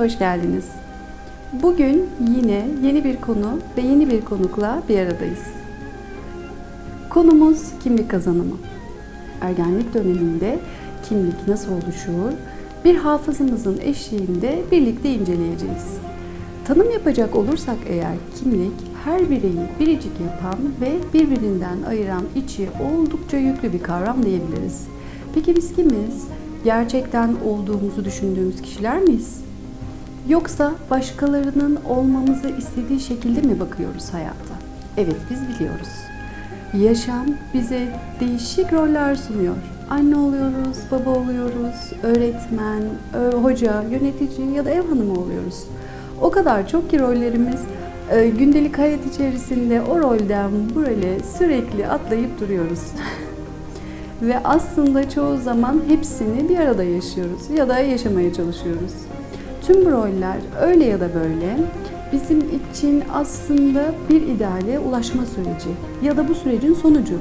Hoş geldiniz. Bugün yine yeni bir konu ve yeni bir konukla bir aradayız. Konumuz kimlik kazanımı. Ergenlik döneminde kimlik nasıl oluşur? Bir hafızımızın eşliğinde birlikte inceleyeceğiz. Tanım yapacak olursak eğer kimlik her bireyi biricik yapan ve birbirinden ayıran içi oldukça yüklü bir kavram diyebiliriz. Peki biz kimiz? Gerçekten olduğumuzu düşündüğümüz kişiler miyiz? Yoksa başkalarının olmamızı istediği şekilde mi bakıyoruz hayata? Evet biz biliyoruz. Yaşam bize değişik roller sunuyor. Anne oluyoruz, baba oluyoruz, öğretmen, hoca, yönetici ya da ev hanımı oluyoruz. O kadar çok ki rollerimiz e, gündelik hayat içerisinde o rolden bu role sürekli atlayıp duruyoruz. Ve aslında çoğu zaman hepsini bir arada yaşıyoruz ya da yaşamaya çalışıyoruz. Tüm roller öyle ya da böyle bizim için aslında bir ideale ulaşma süreci ya da bu sürecin sonucu.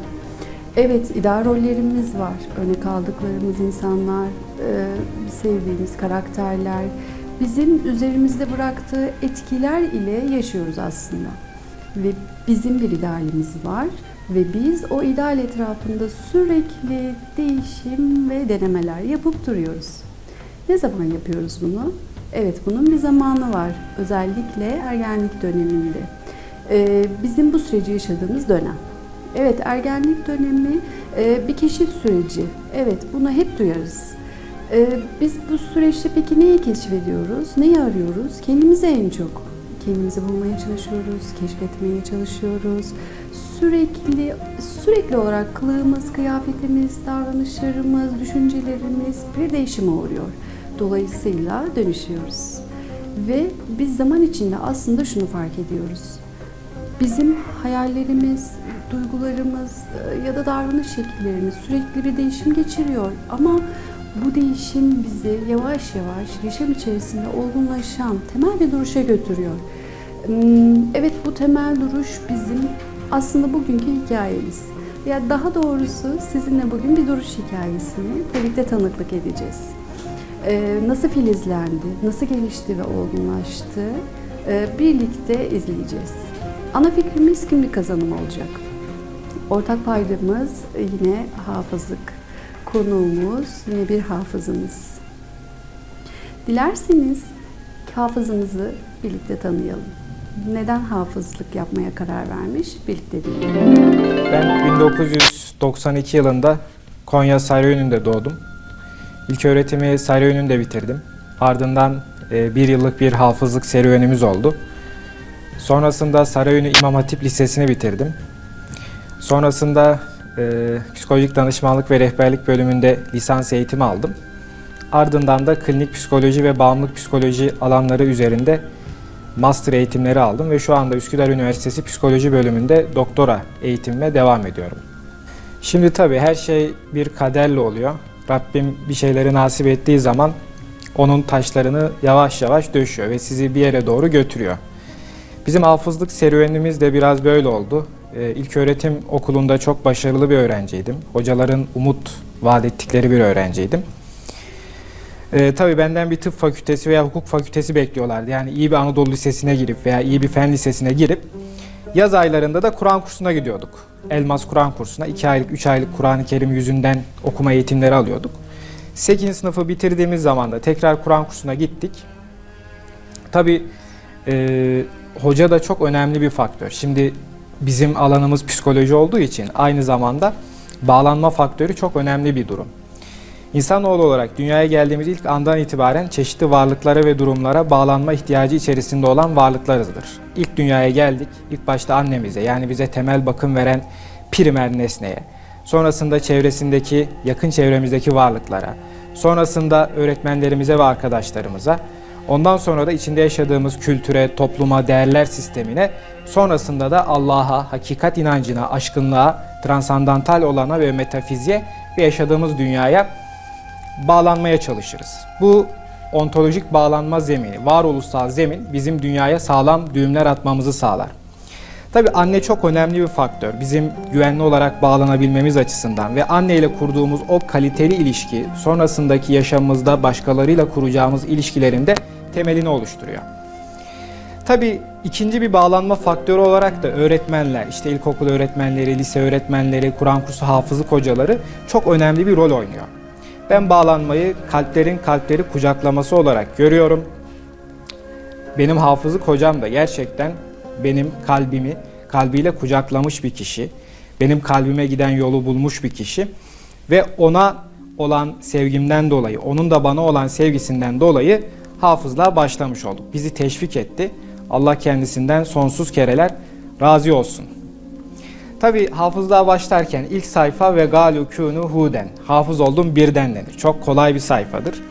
Evet, ideal rollerimiz var. Örnek aldıklarımız insanlar, e, sevdiğimiz karakterler, bizim üzerimizde bıraktığı etkiler ile yaşıyoruz aslında. Ve bizim bir idealimiz var ve biz o ideal etrafında sürekli değişim ve denemeler yapıp duruyoruz. Ne zaman yapıyoruz bunu? Evet, bunun bir zamanı var. Özellikle ergenlik döneminde. Ee, bizim bu süreci yaşadığımız dönem. Evet, ergenlik dönemi e, bir keşif süreci. Evet, bunu hep duyarız. Ee, biz bu süreçte peki neyi keşfediyoruz? Neyi arıyoruz? Kendimizi en çok. Kendimizi bulmaya çalışıyoruz, keşfetmeye çalışıyoruz. Sürekli, sürekli olarak kılığımız, kıyafetimiz, davranışlarımız, düşüncelerimiz bir değişime uğruyor. Dolayısıyla dönüşüyoruz. Ve biz zaman içinde aslında şunu fark ediyoruz. Bizim hayallerimiz, duygularımız e, ya da davranış şekillerimiz sürekli bir değişim geçiriyor. Ama bu değişim bizi yavaş yavaş yaşam içerisinde olgunlaşan temel bir duruşa götürüyor. Hmm, Evet bu temel duruş bizim aslında bugünkü hikayemiz. Ya daha doğrusu sizinle bugün bir duruş hikayesini birlikte tanıklık edeceğiz. Ee, nasıl filizlendi, nasıl gelişti ve olgunlaştı e, birlikte izleyeceğiz. Ana fikrimiz kimlik kazanımı olacak. Ortak paydamız yine hafızlık. Konuğumuz yine bir hafızımız. Dilerseniz hafızımızı birlikte tanıyalım. Neden hafızlık yapmaya karar vermiş birlikte dinleyelim. Ben 1992 yılında Konya Sarıyönü'nde doğdum. İlk öğretimi Sarıyönü'nde bitirdim. Ardından e, bir yıllık bir hafızlık serüvenimiz oldu. Sonrasında Sarıyönü İmam Hatip Lisesi'ni bitirdim. Sonrasında e, psikolojik danışmanlık ve rehberlik bölümünde lisans eğitimi aldım. Ardından da klinik psikoloji ve bağımlılık psikoloji alanları üzerinde master eğitimleri aldım ve şu anda Üsküdar Üniversitesi Psikoloji bölümünde doktora eğitimime devam ediyorum. Şimdi tabii her şey bir kaderle oluyor. Rabbim bir şeyleri nasip ettiği zaman onun taşlarını yavaş yavaş döşüyor ve sizi bir yere doğru götürüyor. Bizim hafızlık serüvenimiz de biraz böyle oldu. Ee, İlk öğretim okulunda çok başarılı bir öğrenciydim. Hocaların umut vaat ettikleri bir öğrenciydim. Ee, tabii benden bir tıp fakültesi veya hukuk fakültesi bekliyorlardı. Yani iyi bir Anadolu Lisesi'ne girip veya iyi bir fen lisesine girip yaz aylarında da Kur'an kursuna gidiyorduk. Elmas Kur'an kursuna 2 aylık 3 aylık Kur'an-ı Kerim yüzünden okuma eğitimleri alıyorduk. 8. sınıfı bitirdiğimiz zaman da tekrar Kur'an kursuna gittik. Tabii e, hoca da çok önemli bir faktör. Şimdi bizim alanımız psikoloji olduğu için aynı zamanda bağlanma faktörü çok önemli bir durum. İnsanoğlu olarak dünyaya geldiğimiz ilk andan itibaren çeşitli varlıklara ve durumlara bağlanma ihtiyacı içerisinde olan varlıklarızdır. İlk dünyaya geldik, ilk başta annemize yani bize temel bakım veren primer nesneye, sonrasında çevresindeki, yakın çevremizdeki varlıklara, sonrasında öğretmenlerimize ve arkadaşlarımıza, ondan sonra da içinde yaşadığımız kültüre, topluma, değerler sistemine, sonrasında da Allah'a, hakikat inancına, aşkınlığa, transandantal olana ve metafiziğe ve yaşadığımız dünyaya bağlanmaya çalışırız. Bu ontolojik bağlanma zemini, varoluşsal zemin bizim dünyaya sağlam düğümler atmamızı sağlar. Tabii anne çok önemli bir faktör. Bizim güvenli olarak bağlanabilmemiz açısından ve anne ile kurduğumuz o kaliteli ilişki sonrasındaki yaşamımızda başkalarıyla kuracağımız ilişkilerin de temelini oluşturuyor. Tabii ikinci bir bağlanma faktörü olarak da öğretmenler, işte ilkokul öğretmenleri, lise öğretmenleri, Kur'an kursu hafızlık hocaları çok önemli bir rol oynuyor. Ben bağlanmayı kalplerin kalpleri kucaklaması olarak görüyorum. Benim hafızlık hocam da gerçekten benim kalbimi kalbiyle kucaklamış bir kişi. Benim kalbime giden yolu bulmuş bir kişi ve ona olan sevgimden dolayı, onun da bana olan sevgisinden dolayı hafızlığa başlamış olduk. Bizi teşvik etti. Allah kendisinden sonsuz kereler razı olsun. Tabi hafızlığa başlarken ilk sayfa ve galu kûnû huden. Hafız oldum birden denir. Çok kolay bir sayfadır.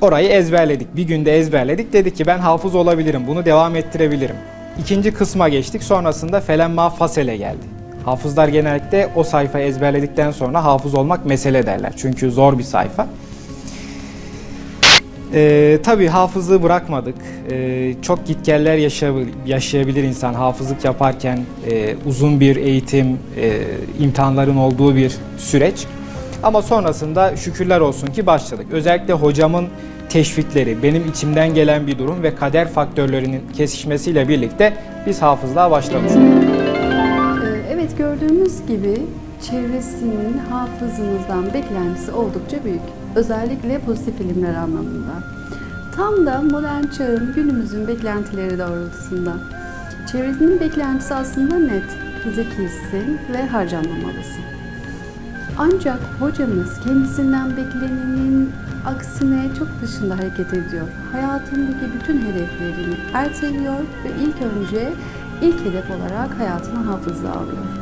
Orayı ezberledik. Bir günde ezberledik. Dedik ki ben hafız olabilirim. Bunu devam ettirebilirim. İkinci kısma geçtik. Sonrasında felemma fasele geldi. Hafızlar genellikle o sayfayı ezberledikten sonra hafız olmak mesele derler. Çünkü zor bir sayfa. Ee, tabii hafızlığı bırakmadık. Ee, çok gitgeller yaşayabil- yaşayabilir insan hafızlık yaparken e, uzun bir eğitim, e, imtihanların olduğu bir süreç. Ama sonrasında şükürler olsun ki başladık. Özellikle hocamın teşvikleri, benim içimden gelen bir durum ve kader faktörlerinin kesişmesiyle birlikte biz hafızlığa başlamış olduk. Ee, Evet gördüğümüz gibi çevresinin hafızımızdan beklentisi oldukça büyük. Özellikle pozitif filmler anlamında. Tam da modern çağın günümüzün beklentileri doğrultusunda. Çevresinin beklentisi aslında net. Zekisin ve harcanmamalısın. Ancak hocamız kendisinden beklenenin aksine çok dışında hareket ediyor. Hayatındaki bütün hedeflerini erteliyor ve ilk önce ilk hedef olarak hayatına hafızlığı alıyor.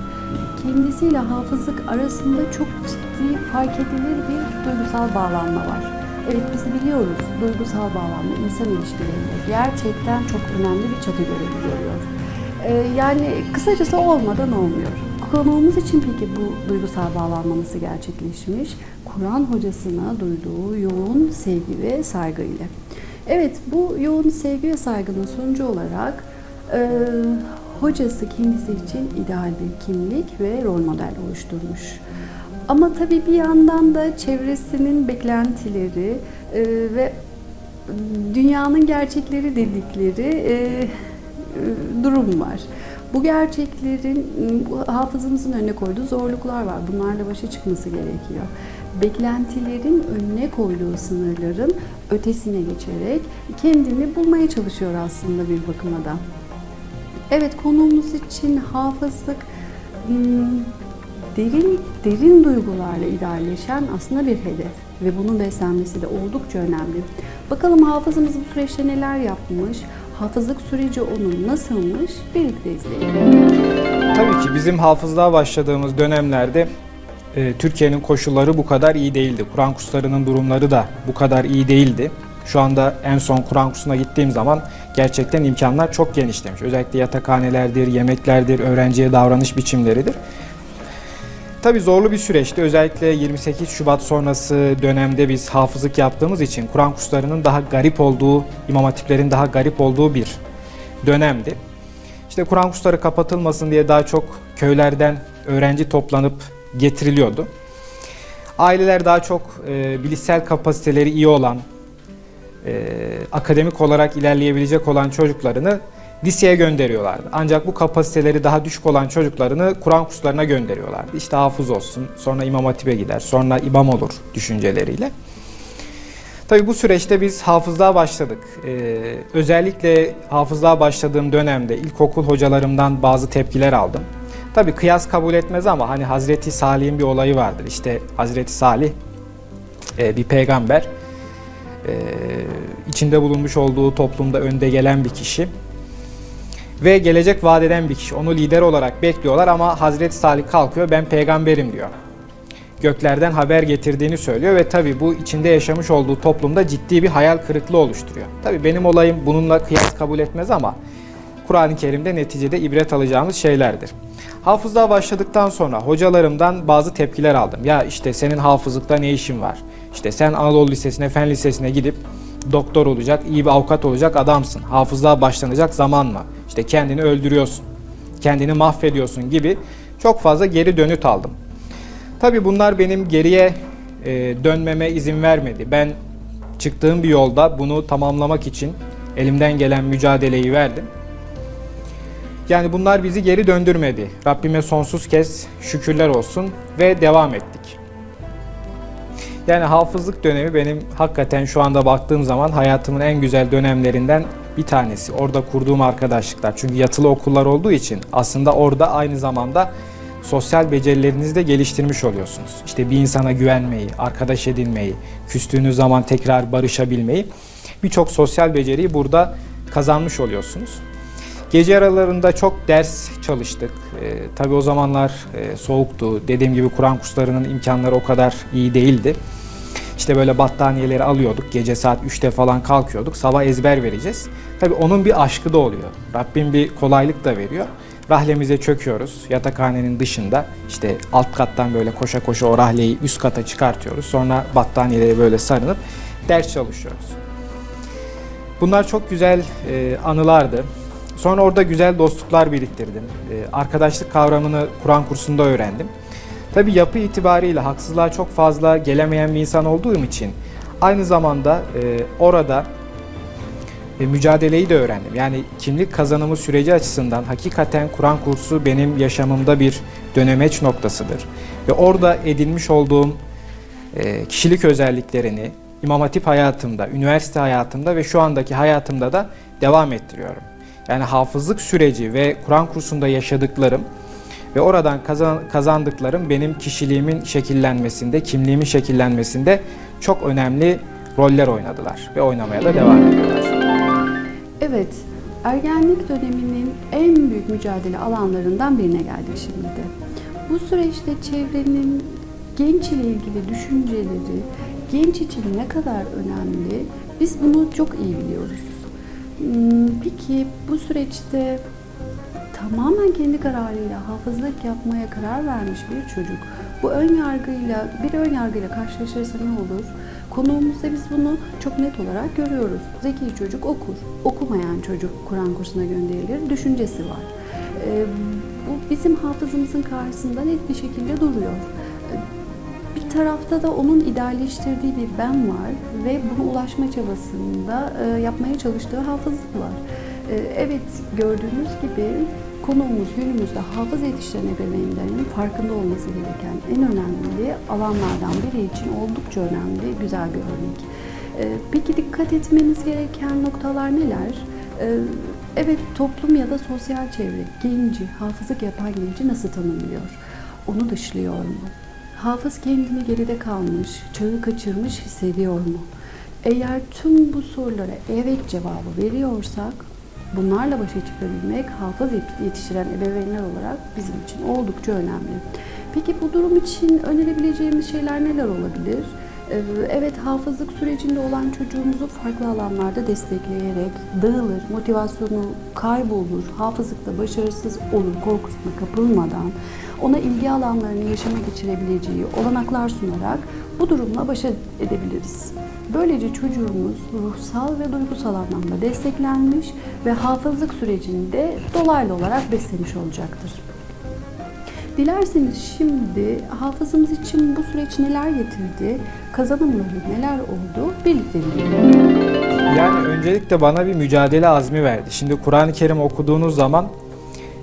Kendisiyle hafızlık arasında çok ciddi fark edilir bir duygusal bağlanma var. Evet biz biliyoruz duygusal bağlanma insan ilişkilerinde gerçekten çok önemli bir çatı görevi görüyor. Ee, yani kısacası olmadan olmuyor. Konuğumuz için peki bu duygusal bağlanma nasıl gerçekleşmiş? Kur'an hocasına duyduğu yoğun sevgi ve saygı ile. Evet bu yoğun sevgi ve saygının sonucu olarak e, hocası kendisi için ideal bir kimlik ve rol model oluşturmuş. Ama tabii bir yandan da çevresinin beklentileri e, ve dünyanın gerçekleri dedikleri e, e, durum var. Bu gerçeklerin hafızamızın önüne koyduğu zorluklar var. Bunlarla başa çıkması gerekiyor. Beklentilerin önüne koyduğu sınırların ötesine geçerek kendini bulmaya çalışıyor aslında bir bakıma da. Evet konuğumuz için hafızlık hmm, derin derin duygularla idealleşen aslında bir hedef ve bunun beslenmesi de oldukça önemli. Bakalım hafızamız bu süreçte neler yapmış, hafızlık süreci onun nasılmış birlikte izleyelim. Tabii ki bizim hafızlığa başladığımız dönemlerde e, Türkiye'nin koşulları bu kadar iyi değildi. Kur'an kurslarının durumları da bu kadar iyi değildi. Şu anda en son Kur'an kursuna gittiğim zaman gerçekten imkanlar çok genişlemiş. Özellikle yatakhanelerdir, yemeklerdir, öğrenciye davranış biçimleridir. Tabii zorlu bir süreçti. Özellikle 28 Şubat sonrası dönemde biz hafızlık yaptığımız için Kur'an kurslarının daha garip olduğu, imam hatiplerin daha garip olduğu bir dönemdi. İşte Kur'an kursları kapatılmasın diye daha çok köylerden öğrenci toplanıp getiriliyordu. Aileler daha çok e, bilişsel kapasiteleri iyi olan, e, akademik olarak ilerleyebilecek olan çocuklarını liseye gönderiyorlardı. Ancak bu kapasiteleri daha düşük olan çocuklarını Kur'an kurslarına gönderiyorlardı. İşte hafız olsun, sonra İmam Hatip'e gider, sonra imam olur düşünceleriyle. Tabii bu süreçte biz hafızlığa başladık. Ee, özellikle hafızlığa başladığım dönemde ilkokul hocalarımdan bazı tepkiler aldım. Tabii kıyas kabul etmez ama hani Hazreti Salih'in bir olayı vardır. İşte Hazreti Salih e, bir peygamber. E, içinde bulunmuş olduğu toplumda önde gelen bir kişi. Ve gelecek vaat eden bir kişi. Onu lider olarak bekliyorlar ama Hazreti Salih kalkıyor ben peygamberim diyor göklerden haber getirdiğini söylüyor ve tabi bu içinde yaşamış olduğu toplumda ciddi bir hayal kırıklığı oluşturuyor. Tabi benim olayım bununla kıyas kabul etmez ama Kur'an-ı Kerim'de neticede ibret alacağımız şeylerdir. Hafızlığa başladıktan sonra hocalarımdan bazı tepkiler aldım. Ya işte senin hafızlıkta ne işin var? İşte sen Anadolu Lisesi'ne, Fen Lisesi'ne gidip doktor olacak, iyi bir avukat olacak adamsın. Hafızlığa başlanacak zaman mı? İşte kendini öldürüyorsun kendini mahvediyorsun gibi çok fazla geri dönüt aldım. Tabii bunlar benim geriye e, dönmeme izin vermedi. Ben çıktığım bir yolda bunu tamamlamak için elimden gelen mücadeleyi verdim. Yani bunlar bizi geri döndürmedi. Rabbime sonsuz kez şükürler olsun ve devam ettik. Yani hafızlık dönemi benim hakikaten şu anda baktığım zaman hayatımın en güzel dönemlerinden bir tanesi. Orada kurduğum arkadaşlıklar. Çünkü yatılı okullar olduğu için aslında orada aynı zamanda sosyal becerilerinizi de geliştirmiş oluyorsunuz. İşte bir insana güvenmeyi, arkadaş edinmeyi, küstüğünüz zaman tekrar barışabilmeyi birçok sosyal beceriyi burada kazanmış oluyorsunuz. Gece aralarında çok ders çalıştık. Ee, tabii o zamanlar e, soğuktu. Dediğim gibi Kur'an kurslarının imkanları o kadar iyi değildi. İşte böyle battaniyeleri alıyorduk. Gece saat 3'te falan kalkıyorduk. Sabah ezber vereceğiz. Tabii onun bir aşkı da oluyor. Rabbim bir kolaylık da veriyor. Rahlemize çöküyoruz. Yatakhanenin dışında işte alt kattan böyle koşa koşa o rahleyi üst kata çıkartıyoruz. Sonra battaniyeleri böyle sarınıp ders çalışıyoruz. Bunlar çok güzel e, anılardı. Sonra orada güzel dostluklar biriktirdim. E, arkadaşlık kavramını Kur'an kursunda öğrendim. Tabi yapı itibariyle haksızlığa çok fazla gelemeyen bir insan olduğum için aynı zamanda e, orada e, mücadeleyi de öğrendim. Yani kimlik kazanımı süreci açısından hakikaten Kur'an kursu benim yaşamımda bir dönemeç noktasıdır. Ve orada edinmiş olduğum e, kişilik özelliklerini İmam Hatip hayatımda, üniversite hayatımda ve şu andaki hayatımda da devam ettiriyorum. Yani hafızlık süreci ve Kur'an kursunda yaşadıklarım ve oradan kazan, kazandıklarım benim kişiliğimin şekillenmesinde, kimliğimin şekillenmesinde çok önemli roller oynadılar ve oynamaya da devam ediyorlar. Evet, ergenlik döneminin en büyük mücadele alanlarından birine geldik şimdi de. Bu süreçte çevrenin genç ile ilgili düşünceleri, genç için ne kadar önemli, biz bunu çok iyi biliyoruz. Hmm, Peki bu süreçte tamamen kendi kararıyla hafızlık yapmaya karar vermiş bir çocuk bu ön yargıyla bir ön yargıyla karşılaşırsa ne olur? Konuğumuzda biz bunu çok net olarak görüyoruz. Zeki çocuk okur, okumayan çocuk Kur'an kursuna gönderilir düşüncesi var. Ee, bu bizim hafızamızın karşısında net bir şekilde duruyor. Tarafta da onun idealleştirdiği bir ben var ve buna ulaşma çabasında e, yapmaya çalıştığı hafızlık var. E, evet gördüğünüz gibi konuğumuz günümüzde hafız yetiştiren ebeveynlerin farkında olması gereken en önemli alanlardan biri için oldukça önemli, güzel bir örnek. E, peki dikkat etmeniz gereken noktalar neler? Evet toplum ya da sosyal çevre genci, hafızlık yapan genci nasıl tanımlıyor? Onu dışlıyor mu? Hafız kendini geride kalmış, çağı kaçırmış hissediyor mu? Eğer tüm bu sorulara evet cevabı veriyorsak bunlarla başa çıkabilmek hafız yetiştiren ebeveynler olarak bizim için oldukça önemli. Peki bu durum için önerebileceğimiz şeyler neler olabilir? Ee, Evet hafızlık sürecinde olan çocuğumuzu farklı alanlarda destekleyerek dağılır, motivasyonu kaybolur, hafızlıkta başarısız olur korkusuna kapılmadan ona ilgi alanlarını yaşama geçirebileceği olanaklar sunarak bu durumla başa edebiliriz. Böylece çocuğumuz ruhsal ve duygusal anlamda desteklenmiş ve hafızlık sürecinde dolaylı olarak beslemiş olacaktır. Dilerseniz şimdi hafızamız için bu süreç neler getirdi, kazanımları neler oldu birlikte dinleyelim. Yani öncelikle bana bir mücadele azmi verdi. Şimdi Kur'an-ı Kerim okuduğunuz zaman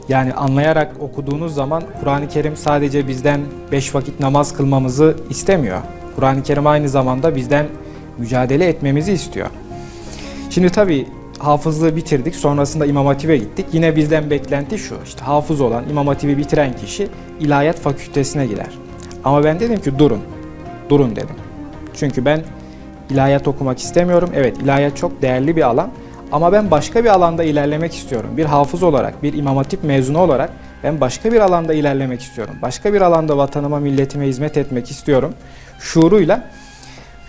yani anlayarak okuduğunuz zaman Kur'an-ı Kerim sadece bizden beş vakit namaz kılmamızı istemiyor. Kur'an-ı Kerim aynı zamanda bizden mücadele etmemizi istiyor. Şimdi tabii hafızlığı bitirdik. Sonrasında İmam Hatip'e gittik. Yine bizden beklenti şu. işte hafız olan İmam Hatip'i bitiren kişi ilahiyat fakültesine gider. Ama ben dedim ki durun. Durun dedim. Çünkü ben ilahiyat okumak istemiyorum. Evet ilahiyat çok değerli bir alan. Ama ben başka bir alanda ilerlemek istiyorum. Bir hafız olarak, bir İmam Hatip mezunu olarak ben başka bir alanda ilerlemek istiyorum. Başka bir alanda vatanıma, milletime hizmet etmek istiyorum. Şuuruyla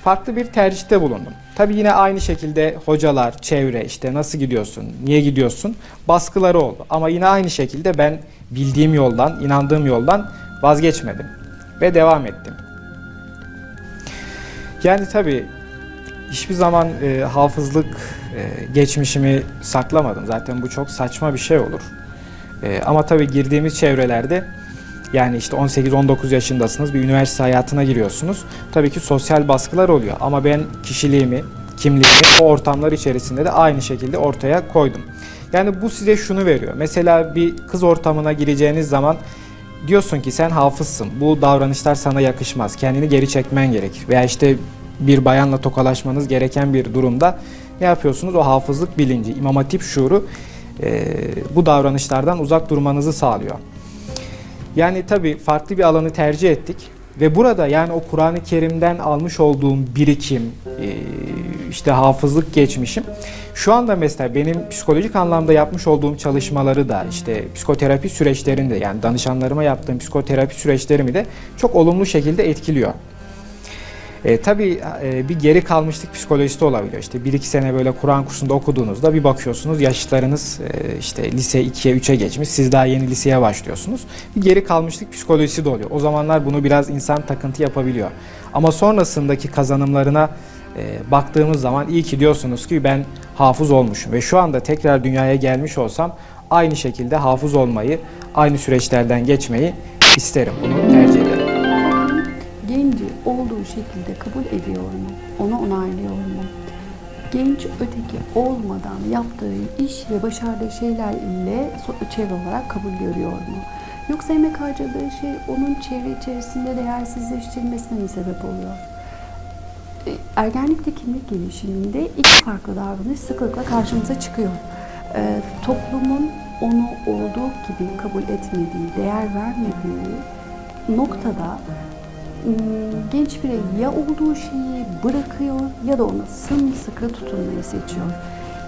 farklı bir tercihte bulundum. Tabii yine aynı şekilde hocalar, çevre işte nasıl gidiyorsun, niye gidiyorsun baskıları oldu. Ama yine aynı şekilde ben bildiğim yoldan, inandığım yoldan vazgeçmedim ve devam ettim. Yani tabii hiçbir zaman e, hafızlık e, geçmişimi saklamadım. Zaten bu çok saçma bir şey olur. E, ama tabii girdiğimiz çevrelerde yani işte 18-19 yaşındasınız bir üniversite hayatına giriyorsunuz. Tabii ki sosyal baskılar oluyor ama ben kişiliğimi, kimliğimi o ortamlar içerisinde de aynı şekilde ortaya koydum. Yani bu size şunu veriyor. Mesela bir kız ortamına gireceğiniz zaman diyorsun ki sen hafızsın. Bu davranışlar sana yakışmaz. Kendini geri çekmen gerekir. Veya işte bir bayanla tokalaşmanız gereken bir durumda ne yapıyorsunuz? O hafızlık bilinci, imam hatip şuuru e, bu davranışlardan uzak durmanızı sağlıyor. Yani tabii farklı bir alanı tercih ettik ve burada yani o Kur'an-ı Kerim'den almış olduğum birikim, işte hafızlık geçmişim şu anda mesela benim psikolojik anlamda yapmış olduğum çalışmaları da işte psikoterapi süreçlerinde yani danışanlarıma yaptığım psikoterapi süreçlerimi de çok olumlu şekilde etkiliyor. E, tabii e, bir geri kalmışlık psikolojisi de olabiliyor. İşte bir iki sene böyle Kur'an kursunda okuduğunuzda bir bakıyorsunuz yaşlarınız e, işte lise 2'ye 3'e geçmiş. Siz daha yeni liseye başlıyorsunuz. Bir geri kalmışlık psikolojisi de oluyor. O zamanlar bunu biraz insan takıntı yapabiliyor. Ama sonrasındaki kazanımlarına e, baktığımız zaman iyi ki diyorsunuz ki ben hafız olmuşum ve şu anda tekrar dünyaya gelmiş olsam aynı şekilde hafız olmayı, aynı süreçlerden geçmeyi isterim. Bunu tercih ederim. Genci olduğu şekilde kabul ediyor mu? Onu onaylıyor mu? Genç öteki olmadan yaptığı iş ve başardığı şeyler ile çevre olarak kabul görüyor mu? Yoksa emek harcadığı şey onun çevre içerisinde değersizleştirilmesine mi sebep oluyor? E, Ergenlikte kimlik gelişiminde iki farklı davranış sıklıkla karşımıza çıkıyor. E, toplumun onu olduğu gibi kabul etmediği, değer vermediği noktada genç birey ya olduğu şeyi bırakıyor ya da ona sımsıkı tutunmayı seçiyor.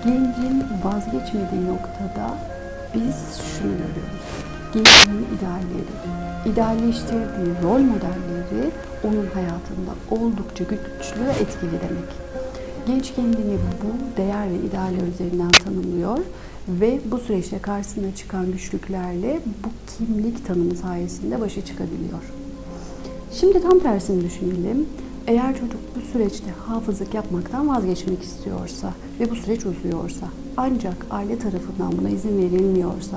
Gencin vazgeçmediği noktada biz şunu görüyoruz. Gencin idealleri, idealleştirdiği rol modelleri onun hayatında oldukça güçlü ve etkili demek. Genç kendini bu değer ve idealler üzerinden tanımlıyor ve bu süreçte karşısına çıkan güçlüklerle bu kimlik tanımı sayesinde başa çıkabiliyor. Şimdi tam tersini düşünelim. Eğer çocuk bu süreçte hafızlık yapmaktan vazgeçmek istiyorsa ve bu süreç uzuyorsa ancak aile tarafından buna izin verilmiyorsa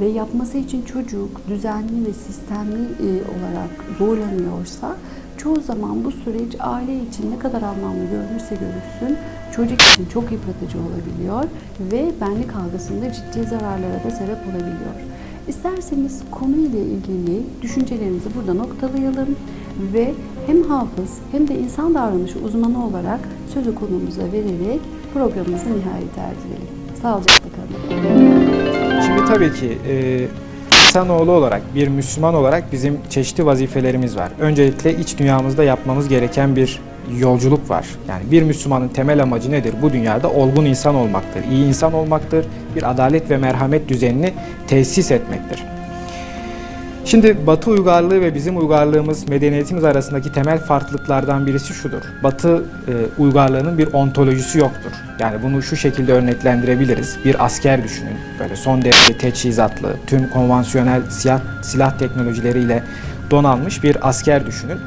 ve yapması için çocuk düzenli ve sistemli e, olarak zorlanıyorsa çoğu zaman bu süreç aile için ne kadar anlamlı görünürse görülsün çocuk için çok yıpratıcı olabiliyor ve benlik algısında ciddi zararlara da sebep olabiliyor. İsterseniz konuyla ilgili düşüncelerimizi burada noktalayalım ve hem hafız hem de insan davranışı uzmanı olarak sözü konumuza vererek programımızı nihayet erdirelim. Sağlıcakla kalın. Şimdi tabii ki e, insanoğlu olarak, bir Müslüman olarak bizim çeşitli vazifelerimiz var. Öncelikle iç dünyamızda yapmamız gereken bir yolculuk var. Yani bir Müslümanın temel amacı nedir? Bu dünyada olgun insan olmaktır, iyi insan olmaktır, bir adalet ve merhamet düzenini tesis etmektir. Şimdi Batı uygarlığı ve bizim uygarlığımız, medeniyetimiz arasındaki temel farklılıklardan birisi şudur. Batı e, uygarlığının bir ontolojisi yoktur. Yani bunu şu şekilde örneklendirebiliriz. Bir asker düşünün. Böyle son derece teçhizatlı, tüm konvansiyonel silah, silah teknolojileriyle donanmış bir asker düşünün.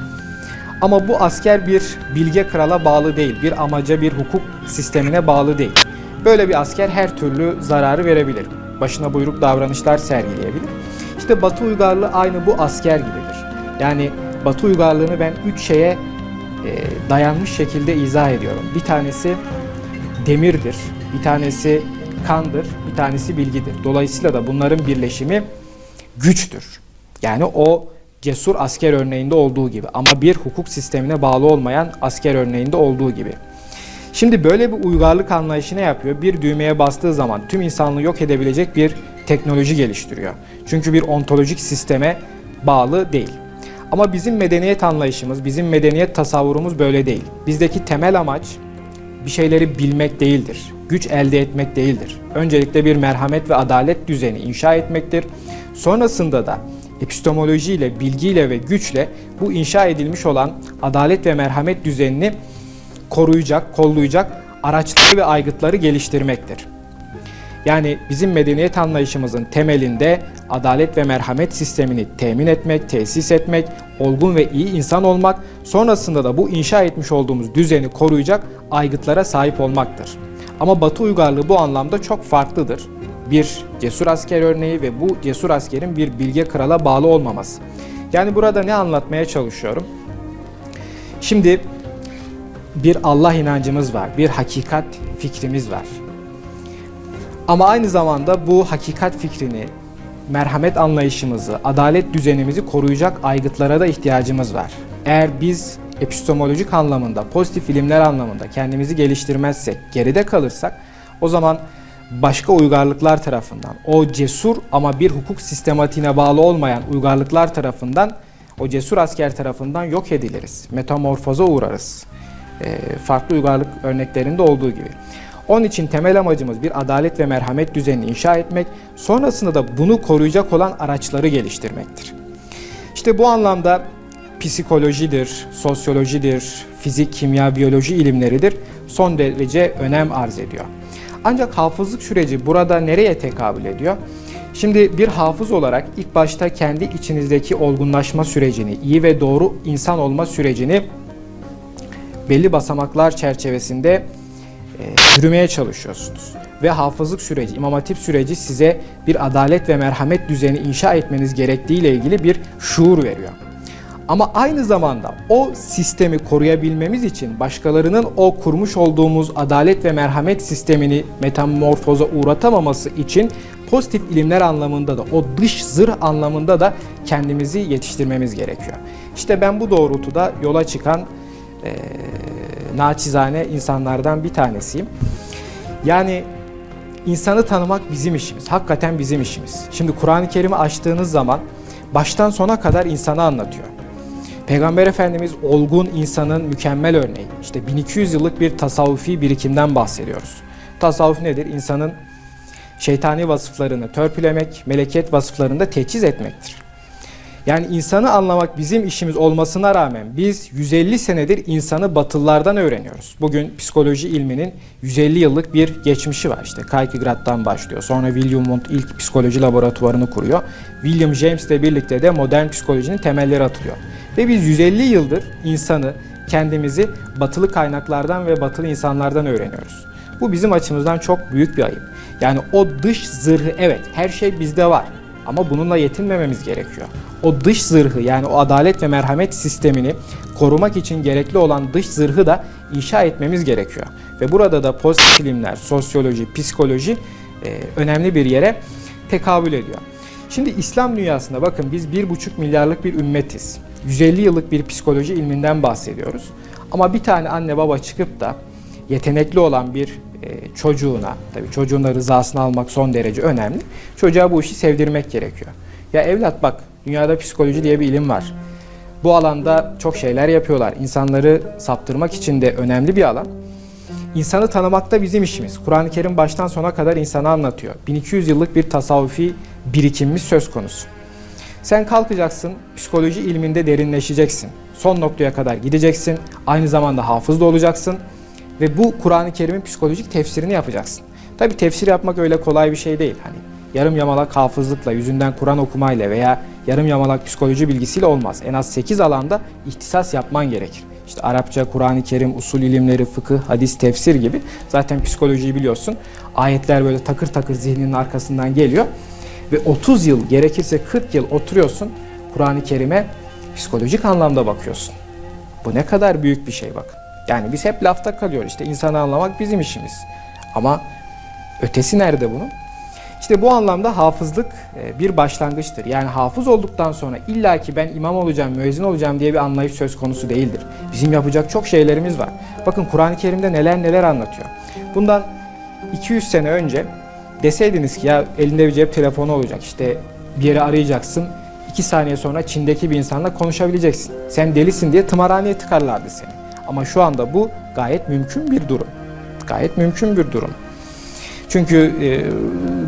Ama bu asker bir bilge krala bağlı değil, bir amaca, bir hukuk sistemine bağlı değil. Böyle bir asker her türlü zararı verebilir. Başına buyruk davranışlar sergileyebilir. İşte Batı uygarlığı aynı bu asker gibidir. Yani Batı uygarlığını ben üç şeye e, dayanmış şekilde izah ediyorum. Bir tanesi demirdir, bir tanesi kandır, bir tanesi bilgidir. Dolayısıyla da bunların birleşimi güçtür. Yani o cesur asker örneğinde olduğu gibi ama bir hukuk sistemine bağlı olmayan asker örneğinde olduğu gibi. Şimdi böyle bir uygarlık anlayışı ne yapıyor? Bir düğmeye bastığı zaman tüm insanlığı yok edebilecek bir teknoloji geliştiriyor. Çünkü bir ontolojik sisteme bağlı değil. Ama bizim medeniyet anlayışımız, bizim medeniyet tasavvurumuz böyle değil. Bizdeki temel amaç bir şeyleri bilmek değildir. Güç elde etmek değildir. Öncelikle bir merhamet ve adalet düzeni inşa etmektir. Sonrasında da epistemolojiyle, bilgiyle ve güçle bu inşa edilmiş olan adalet ve merhamet düzenini koruyacak, kollayacak araçları ve aygıtları geliştirmektir. Yani bizim medeniyet anlayışımızın temelinde adalet ve merhamet sistemini temin etmek, tesis etmek, olgun ve iyi insan olmak, sonrasında da bu inşa etmiş olduğumuz düzeni koruyacak aygıtlara sahip olmaktır. Ama Batı uygarlığı bu anlamda çok farklıdır. Bir cesur asker örneği ve bu cesur askerin bir bilge krala bağlı olmaması. Yani burada ne anlatmaya çalışıyorum? Şimdi bir Allah inancımız var, bir hakikat fikrimiz var. Ama aynı zamanda bu hakikat fikrini, merhamet anlayışımızı, adalet düzenimizi koruyacak aygıtlara da ihtiyacımız var. Eğer biz epistemolojik anlamında, pozitif ilimler anlamında kendimizi geliştirmezsek, geride kalırsak o zaman başka uygarlıklar tarafından, o cesur ama bir hukuk sistematiğine bağlı olmayan uygarlıklar tarafından, o cesur asker tarafından yok ediliriz. Metamorfoza uğrarız. E, farklı uygarlık örneklerinde olduğu gibi. Onun için temel amacımız bir adalet ve merhamet düzenini inşa etmek, sonrasında da bunu koruyacak olan araçları geliştirmektir. İşte bu anlamda psikolojidir, sosyolojidir, fizik, kimya, biyoloji ilimleridir son derece önem arz ediyor. Ancak hafızlık süreci burada nereye tekabül ediyor? Şimdi bir hafız olarak ilk başta kendi içinizdeki olgunlaşma sürecini, iyi ve doğru insan olma sürecini belli basamaklar çerçevesinde e, yürümeye çalışıyorsunuz. Ve hafızlık süreci, imam hatip süreci size bir adalet ve merhamet düzeni inşa etmeniz gerektiği ile ilgili bir şuur veriyor. Ama aynı zamanda o sistemi koruyabilmemiz için başkalarının o kurmuş olduğumuz adalet ve merhamet sistemini metamorfoza uğratamaması için pozitif ilimler anlamında da o dış zırh anlamında da kendimizi yetiştirmemiz gerekiyor. İşte ben bu doğrultuda yola çıkan eee naçizane insanlardan bir tanesiyim. Yani insanı tanımak bizim işimiz. Hakikaten bizim işimiz. Şimdi Kur'an-ı Kerim'i açtığınız zaman baştan sona kadar insanı anlatıyor. Peygamber Efendimiz olgun insanın mükemmel örneği. İşte 1200 yıllık bir tasavvufi birikimden bahsediyoruz. Tasavvuf nedir? İnsanın şeytani vasıflarını törpülemek, meleket vasıflarını da teçhiz etmektir. Yani insanı anlamak bizim işimiz olmasına rağmen biz 150 senedir insanı batılılardan öğreniyoruz. Bugün psikoloji ilminin 150 yıllık bir geçmişi var. İşte Kierkegaard'dan başlıyor. Sonra William Wundt ilk psikoloji laboratuvarını kuruyor. William James ile birlikte de modern psikolojinin temelleri atılıyor. Ve biz 150 yıldır insanı, kendimizi batılı kaynaklardan ve batılı insanlardan öğreniyoruz. Bu bizim açımızdan çok büyük bir ayıp. Yani o dış zırhı evet her şey bizde var. Ama bununla yetinmememiz gerekiyor. O dış zırhı yani o adalet ve merhamet sistemini korumak için gerekli olan dış zırhı da inşa etmemiz gerekiyor. Ve burada da pozitif bilimler, sosyoloji, psikoloji e, önemli bir yere tekabül ediyor. Şimdi İslam dünyasında bakın biz 1,5 milyarlık bir ümmetiz. 150 yıllık bir psikoloji ilminden bahsediyoruz. Ama bir tane anne baba çıkıp da yetenekli olan bir çocuğuna, tabii çocuğun da rızasını almak son derece önemli. Çocuğa bu işi sevdirmek gerekiyor. Ya evlat bak, dünyada psikoloji diye bir ilim var. Bu alanda çok şeyler yapıyorlar. İnsanları saptırmak için de önemli bir alan. İnsanı tanımak da bizim işimiz. Kur'an-ı Kerim baştan sona kadar insanı anlatıyor. 1200 yıllık bir tasavvufi birikimimiz söz konusu. Sen kalkacaksın, psikoloji ilminde derinleşeceksin. Son noktaya kadar gideceksin. Aynı zamanda hafız da olacaksın. Ve bu Kur'an-ı Kerim'in psikolojik tefsirini yapacaksın. Tabi tefsir yapmak öyle kolay bir şey değil. Hani yarım yamalak hafızlıkla, yüzünden Kur'an okumayla veya yarım yamalak psikoloji bilgisiyle olmaz. En az 8 alanda ihtisas yapman gerekir. İşte Arapça, Kur'an-ı Kerim, usul ilimleri, fıkıh, hadis, tefsir gibi. Zaten psikolojiyi biliyorsun. Ayetler böyle takır takır zihninin arkasından geliyor. Ve 30 yıl, gerekirse 40 yıl oturuyorsun. Kur'an-ı Kerim'e psikolojik anlamda bakıyorsun. Bu ne kadar büyük bir şey bakın. Yani biz hep lafta kalıyor işte insanı anlamak bizim işimiz. Ama ötesi nerede bunun? İşte bu anlamda hafızlık e, bir başlangıçtır. Yani hafız olduktan sonra illa ki ben imam olacağım, müezzin olacağım diye bir anlayış söz konusu değildir. Bizim yapacak çok şeylerimiz var. Bakın Kur'an-ı Kerim'de neler neler anlatıyor. Bundan 200 sene önce deseydiniz ki ya elinde bir cep telefonu olacak işte bir yere arayacaksın. 2 saniye sonra Çin'deki bir insanla konuşabileceksin. Sen delisin diye tımarhaneye tıkarlardı seni. Ama şu anda bu gayet mümkün bir durum. Gayet mümkün bir durum. Çünkü e,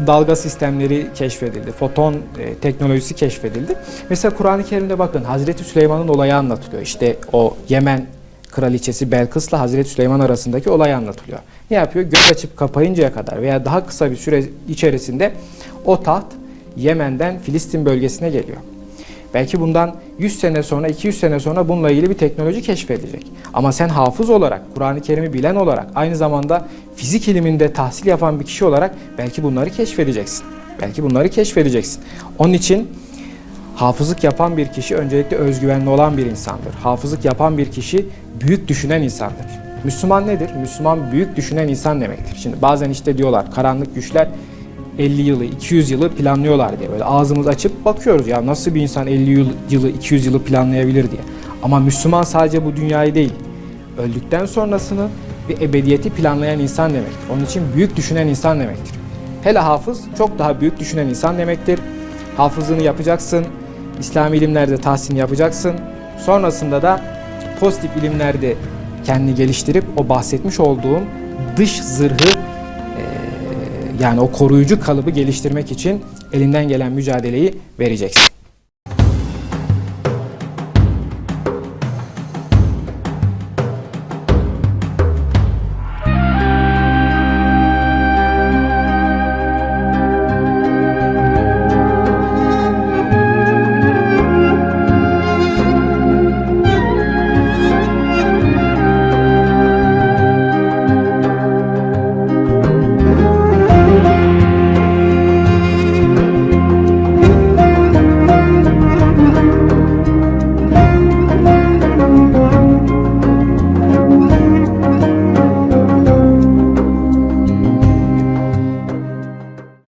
dalga sistemleri keşfedildi, foton e, teknolojisi keşfedildi. Mesela Kur'an-ı Kerim'de bakın Hazreti Süleyman'ın olayı anlatılıyor. İşte o Yemen kraliçesi Belkıs'la Hazreti Süleyman arasındaki olay anlatılıyor. Ne yapıyor? Göz açıp kapayıncaya kadar veya daha kısa bir süre içerisinde o taht Yemen'den Filistin bölgesine geliyor. Belki bundan 100 sene sonra, 200 sene sonra bununla ilgili bir teknoloji keşfedilecek. Ama sen hafız olarak, Kur'an-ı Kerim'i bilen olarak, aynı zamanda fizik iliminde tahsil yapan bir kişi olarak belki bunları keşfedeceksin. Belki bunları keşfedeceksin. Onun için hafızlık yapan bir kişi öncelikle özgüvenli olan bir insandır. Hafızlık yapan bir kişi büyük düşünen insandır. Müslüman nedir? Müslüman büyük düşünen insan demektir. Şimdi bazen işte diyorlar karanlık güçler 50 yılı, 200 yılı planlıyorlar diye. Böyle ağzımız açıp bakıyoruz ya nasıl bir insan 50 yıl- yılı, 200 yılı planlayabilir diye. Ama Müslüman sadece bu dünyayı değil, öldükten sonrasını ve ebediyeti planlayan insan demektir. Onun için büyük düşünen insan demektir. Hele hafız çok daha büyük düşünen insan demektir. Hafızlığını yapacaksın, İslami ilimlerde tahsilini yapacaksın. Sonrasında da pozitif ilimlerde kendini geliştirip o bahsetmiş olduğum dış zırhı yani o koruyucu kalıbı geliştirmek için elinden gelen mücadeleyi vereceksin.